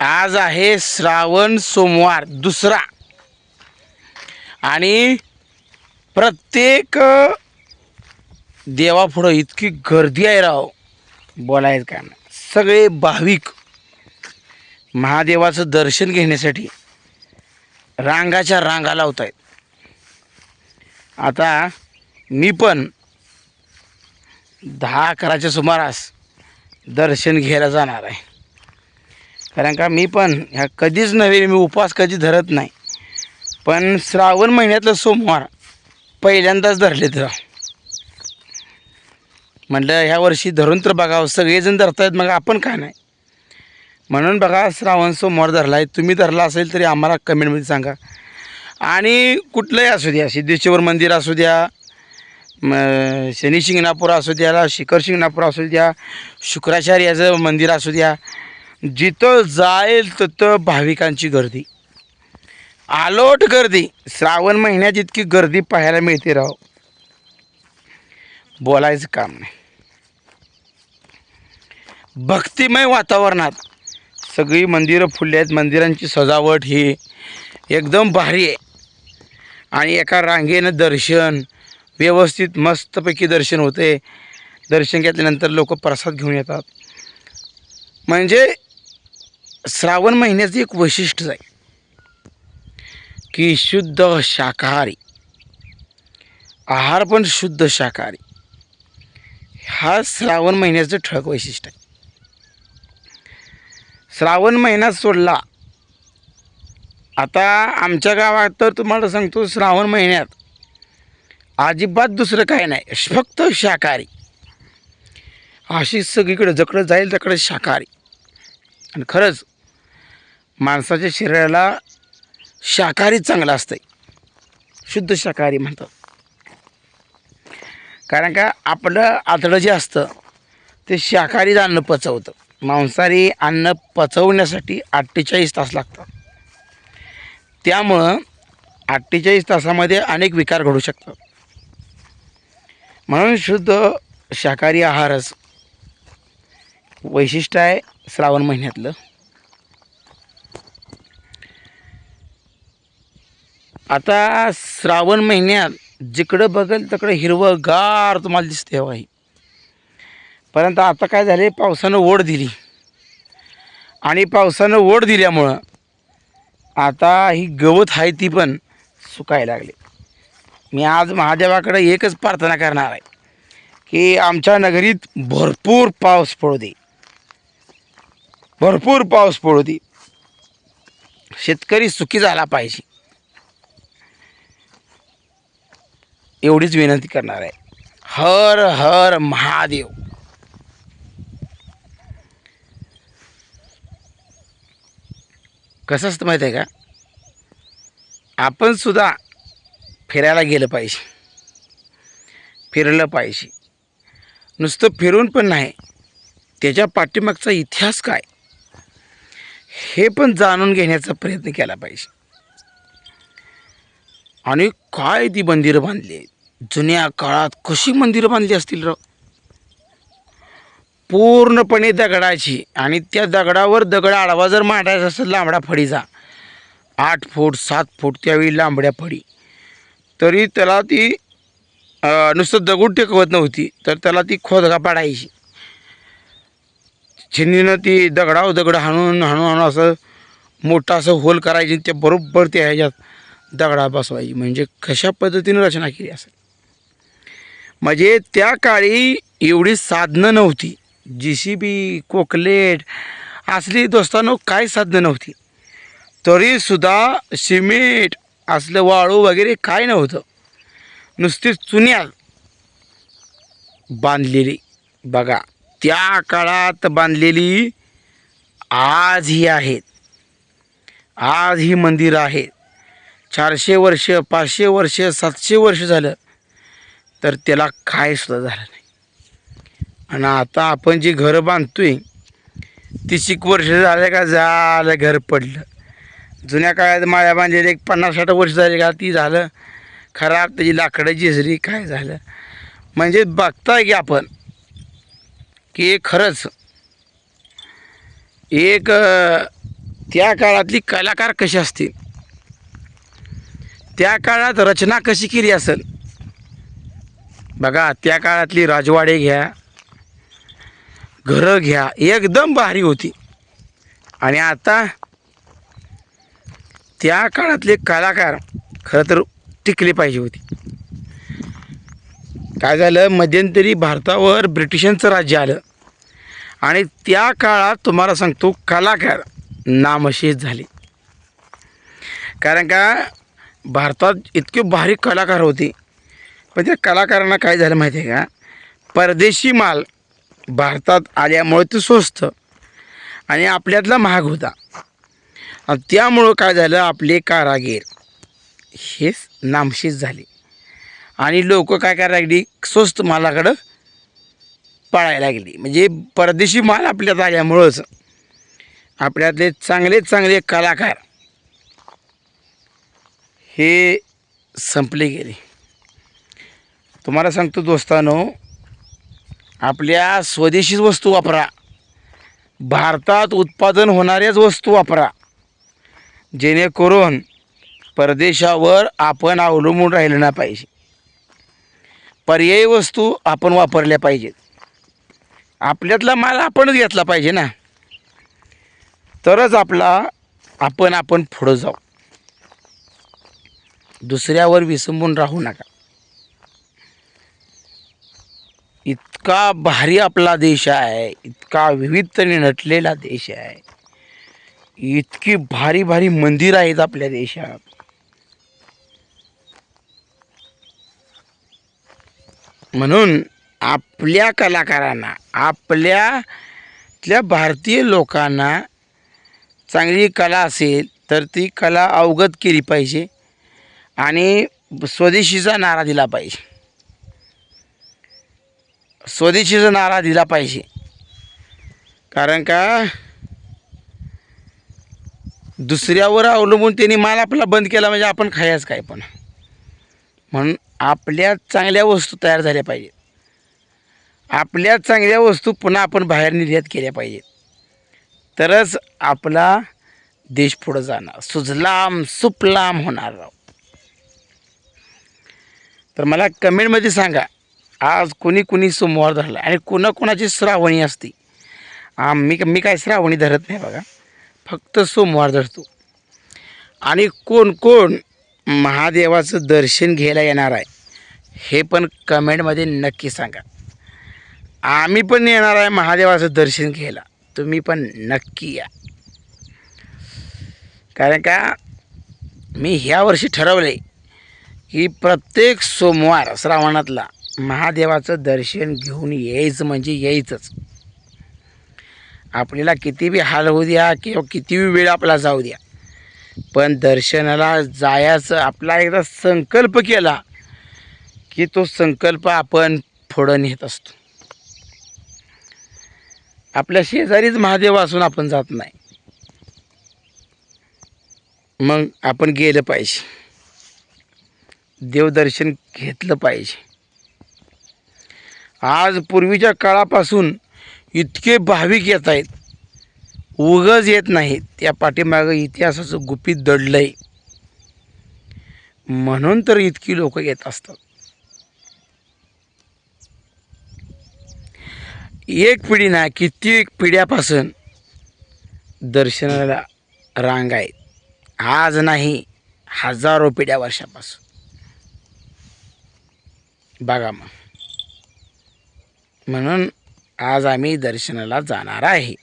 आज आहे श्रावण सोमवार दुसरा. आणि प्रत्येक देवापुढं इतकी गर्दी आहे राव बोलायचं का नाही. सगळे भाविक महादेवाचं दर्शन घेण्यासाठी रांगाच्या रांगा लावत आहेत आता मी पण दहा अकराच्या सुमारास दर्शन घ्यायला जाणार आहे. कारण का मी पण ह्या कधीच नव्हे मी उपवास कधी धरत नाही. पण श्रावण महिन्यातलं सोमवार पहिल्यांदाच धरले तर. म्हटलं ह्या वर्षी धरून तर बघावं सगळेजण धरतायत मग आपण का नाही? म्हणून बघा श्रावण सोमवार धरला आहे तुम्ही धरला असेल तरी आम्हाला कमेंटमध्ये सांगा. आणि कुठलंही असू द्या सिद्धेश्वर मंदिर असू द्या म शनी शिंगणापूर असू द्या शिखर शिंगणापूर असू द्या शुक्राचार्याचं मंदिर असू द्या जिथं जाईल तिथं भाविकांची गर्दी. आलोट गर्दी. श्रावण महिन्यात इतकी गर्दी पाहायला मिळते राव. बोलायचं काम नाही. भक्तिमय वातावरणात सगळी मंदिरं फुलली आहेत. मंदिरांची सजावट ही एकदम भारी आहे. आणि एका रांगेनं दर्शन व्यवस्थित मस्तपैकी दर्शन होते दर्शन घेतल्यानंतर लोक प्रसाद घेऊन येतात. म्हणजे श्रावण महिन्याचं एक वैशिष्ट्य आहे की शुद्ध शाकाहारी आहार पण शुद्ध शाकाहारी हा श्रावण महिन्याचं ठळक वैशिष्ट्य आहे. श्रावण महिना सोडला आता आमच्या गावात तर तुम्हाला सांगतो श्रावण महिन्यात अजिबात दुसरं काय नाही फक्त शाकाहारी. अशी सगळीकडे जकडं जाईल तकडं शाकाहारी. आणि खरंच माणसाच्या शरीराला शाकाहारी चांगलं असतं शुद्ध शाकाहारी म्हणतात. कारण का आपलं आतडं जे असतं ते शाकाहारी अन्न पचवतं. मांसाहारी अन्न पचवण्यासाठी अठ्ठेचाळीस तास लागतात. त्यामुळं अठ्ठेचाळीस तासामध्ये अनेक विकार घडू शकतात. म्हणून शुद्ध शाकाहारी आहारच वैशिष्ट्य आहे श्रावण महिन्यातलं. आता श्रावण महिन्यात जिकडं बघेल तिकडं हिरवंगार तुम्हाला दिसते हवा ही परंतु आता काय झाले पावसानं ओढ दिली. आणि पावसानं ओढ दिल्यामुळं आता ही गवत आहे ती पण सुकायला लागली. मी आज महादेवाकडे एकच प्रार्थना करणार आहे की आमच्या नगरीत भरपूर पाऊस पडू दे. भरपूर पाऊस पडू दे. शेतकरी सुखी झाला पाहिजे. एवढीच विनंती करणार आहे. हर हर महादेव. कसं असतं माहीत आहे का? आपण सुद्धा फिरायला गेलं पाहिजे. फिरलं पाहिजे. नुसतं फिरून पण नाही. त्याच्या पाठीमागचा इतिहास काय? हे पण जाणून घेण्याचा प्रयत्न केला पाहिजे. आणि काय ती मंदिरं बांधली? आहेत जुन्या काळात कशी मंदिरं बांधली असतील र? पूर्णपणे दगडाची आणि त्या दगडावर दगड आडवा जर मांडायचा असेल लांबडा फडीचा आठ फूट सात फूट त्यावेळी लांबड्या फडी. तरी त्याला ती नुसतं दगड टेकवत नव्हती तर त्याला ती खोदगा पाडायची. छिन्नीनं ती दगडाव दगड हाणून हाणून हाणून असं मोठं असं होल करायची त्या बरोबर ते ह्याच्यात दगडा बसवायची म्हणजे कशा पद्धतीनं रचना केली असेल? म्हणजे त्या काळी एवढी साधनं नव्हती. जी सी बी कोकलेट असली दोस्तांनो काय साधनं नव्हती. तरीसुद्धा सिमेंट असलं वाळू वगैरे काय नव्हतं. नुसती चुन्या बांधलेली. बघा त्या काळात बांधलेली आज ही आहेत. आज ही मंदिरं आहेत. चारशे वर्ष पाचशे वर्ष सातशे वर्ष झालं तर त्याला काय सुद्धा झालं नाही. आणि आता आपण जी घरं बांधतोय तीस एक वर्ष झालं का झालं घर पडलं. जुन्या काळात माळ्या बांधलेले एक पन्नास साठ वर्ष झाले का ती झालं. खराब त्याची लाकडं जिजरी काय झालं? म्हणजे बघताय की आपण की खरंच एक त्या काळातली कलाकार कशी असतील? त्या काळात रचना कशी केली असेल? बघा त्या काळातली राजवाडे घ्या घरं घ्या एकदम भारी होती. आणि आता त्या काळातले कलाकार खरं तर टिकले पाहिजे होते. काय झालं? मध्यंतरी भारतावर ब्रिटिशांचं राज्य आलं. आणि त्या काळात तुम्हाला सांगतो कलाकार नामशेष झाले. कारण का? भारतात इतके भारी कलाकार होते. पण त्या कलाकारांना काय झालं माहिती आहे का? परदेशी माल भारतात आल्यामुळे ते स्वस्त आणि आपल्यातला महाग होता. आणि त्यामुळं काय झालं? आपले कारागीर हे नामशेष झाले. आणि लोक काय करायला लागली? स्वस्त मालाकडं पळायला लागली. म्हणजे परदेशी माल आपल्यात आल्यामुळंच आपल्यातले चांगले चांगले कलाकार हे संपले गेले. तुम्हाला सांगतो दोस्तानो आपल्या स्वदेशीच वस्तू वापरा. भारतात उत्पादन होणाऱ्याच वस्तू वापरा. जेणेकरून परदेशावर आपण अवलंबून राहिलं नाही पाहिजे. पर्यायी वस्तू आपण वापरल्या पाहिजेत. आपल्यातला माल आपणच घेतला पाहिजे ना. तरच आपला आपण आपण पुढं जाऊ. दुसऱ्यावर विसंबून राहू नका. इतका भारी आपला देश आहे इतका विविधतेने नटलेला देश आहे. इतकी भारी भारी मंदिर आहेत आपल्या देशात. म्हणून आपल्या कलाकारांना आपल्यातल्या भारतीय लोकांना चांगली कला असेल तर ती कला अवगत केली पाहिजे. आणि स्वदेशीचा नारा दिला पाहिजे. स्वदेशीचा नारा दिला पाहिजे. कारण का? दुसऱ्यावर अवलंबून त्यांनी माल आपला बंद केला म्हणजे आपण खायच काय पण. म्हणून आपल्या चांगल्या वस्तू तयार झाल्या पाहिजेत. आपल्या चांगल्या वस्तू पुन्हा आपण बाहेर निर्यात केल्या पाहिजेत. तरच आपला देश पुढं जाणार. सुजलाम सुपलाम होणार राव. तर मला कमेंटमध्ये सांगा आज कोणी कोणी सोमवार धरला आणि कोणाकोणाची श्रावणी असते. आ, मी मी काय श्रावणी धरत नाही बघा फक्त सोमवार धरतो. आणि कोण कोण महादेवाचं दर्शन घ्यायला येणार आहे हे पण कमेंटमध्ये नक्की सांगा. आम्ही पण येणार आहे महादेवाचं दर्शन घ्यायला तुम्ही पण नक्की या. कारण का मी ह्या वर्षी ठरवलं की प्रत्येक सोमवार श्रावणातला महादेवाचं दर्शन घेऊन यायचं म्हणजे यायचंच. आपल्याला किती बी हाल होऊ द्या किंवा कितीबी वेळ आपला जाऊ द्या. पण दर्शनाला जायचं आपला एकदा संकल्प केला की तो संकल्प आपण पुढं नेत असतो. आपल्या शेजारीच महादेव असून आपण जात नाही. मग आपण गेलं पाहिजे. देवदर्शन घेतलं पाहिजे. आज पूर्वीच्या काळापासून इतके भाविक येत आहेत. उगज येत नाहीत. त्या पाठीमागं इतिहासाचं गुपित दडलं आहे म्हणून तर इतकी लोक येत असतात. एक पिढी ना कित्येक पिढ्यापासून दर्शनाला रांग आहेत. आज नाही हजारो पिढ्या वर्षापासून. बघा मग. म्हणून आज आम्ही दर्शनाला जाणार आहे.